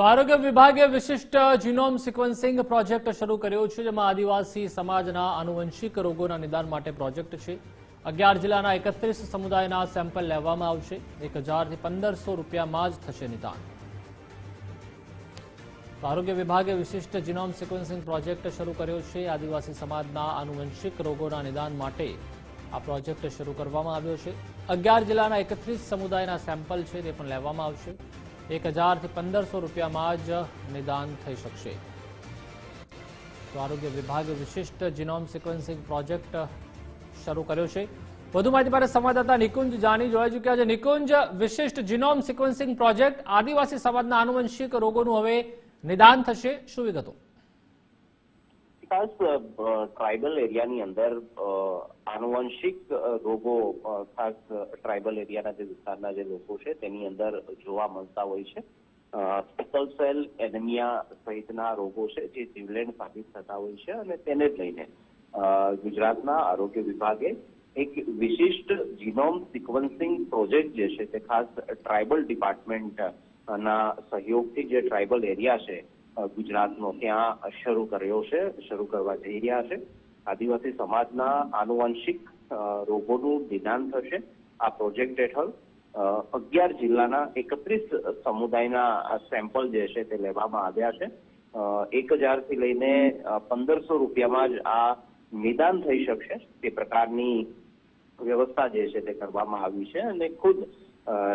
તો આરોગ્ય વિભાગે વિશિષ્ટ જીનોમ સિક્વન્સિંગ પ્રોજેક્ટ શરૂ કર્યો છે, જેમાં આદિવાસી સમાજના આનુવંશિક રોગોના નિદાન માટે પ્રોજેક્ટ છે. અગિયાર જિલ્લાના એકત્રીસ સમુદાયના સેમ્પલ લેવામાં આવશે. એક હજારથી પંદરસો રૂપિયામાં જ થશે નિદાન. આરોગ્ય વિભાગે વિશિષ્ટ જીનોમ સિક્વન્સિંગ પ્રોજેક્ટ શરૂ કર્યો છે. આદિવાસી સમાજના આનુવંશિક રોગોના નિદાન માટે આ પ્રોજેક્ટ શરૂ કરવામાં આવ્યો છે. અગિયાર જિલ્લાના એકત્રીસ સમુદાયના સેમ્પલ છે, તે પણ લેવામાં આવશે. એક હજારથી પંદરસો રૂપિયામાં જ નિદાન થઈ શકશે. તો આરોગ્ય વિભાગે વિશિષ્ટ જીનોમ સિક્વન્સિંગ પ્રોજેક્ટ શરૂ કર્યો છે. વધુ માહિતી માટે સંવાદદાતા નિકુંજ જાની જોડાઈ ચૂક્યા છે. નિકુંજ, વિશિષ્ટ જીનોમ સિક્વન્સિંગ પ્રોજેક્ટ આદિવાસી સમાજના આનુવંશિક રોગોનું હવે નિદાન થશે. શું વિગતો? ખાસ ટ્રાઇબલ એરિયાની અંદર આનુવંશિક રોગો ખાસ ટ્રાઇબલ એરિયાના જે વિસ્તારના જે લોકો છે, તેની અંદર જોવા મળતા હોય છે. સિકલ સેલ એનેમિયા સહિતના રોગો છે, જે જીવલેણ સાબિત થતા હોય છે અને તેને લઈને ગુજરાતના આરોગ્ય વિભાગે એક વિશિષ્ટ જીનોમ સિક્વન્સિંગ પ્રોજેક્ટ જે છે, તે ખાસ ટ્રાઇબલ ડિપાર્ટમેન્ટ ના સહયોગથી જે ટ્રાઇબલ એરિયા છે ગુજરાતનો ત્યાં શરૂ કર્યો છે, શરૂ કરવા જઈ રહ્યા છે. આદિવાસી સમાજના આનુવંશિક રોગોનું નિદાન થશે. આ પ્રોજેક્ટ હેઠળ અગિયાર જિલ્લાના એકત્રીસ સમુદાયના સેમ્પલ જે છે તે લેવામાં આવ્યા છે. એક હજારથી લઈને પંદરસો રૂપિયામાં જ આ નિદાન થઈ શકશે. તે પ્રકારની વ્યવસ્થા જે છે તે કરવામાં આવી છે અને ખુદ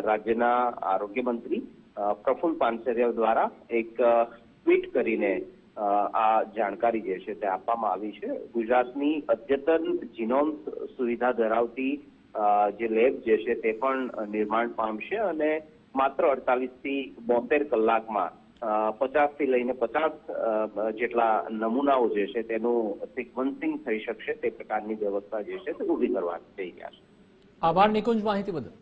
રાજ્યના આરોગ્ય મંત્રી પ્રફુલ પાનસેરિયા દ્વારા એક ટ્વીટ કરીને આ જાણકારી જે છે તે આપવામાં આવી છે. ગુજરાતની અદ્યતન જીનોમ સુવિધા ધરાવતી જે લેબ જે છે તે પણ નિર્માણ પામશે અને માત્ર અડતાલીસથી બોતેર કલાકમાં પચાસથી લઈને પચાસ જેટલા નમૂનાઓ જે છે તેનું સિક્વન્સિંગ થઈ શકશે તે પ્રકારની વ્યવસ્થા જે છે તે ઊભી કરવા થઈ ગયા છે. આભાર નિકુંજ માહિતી બદલ.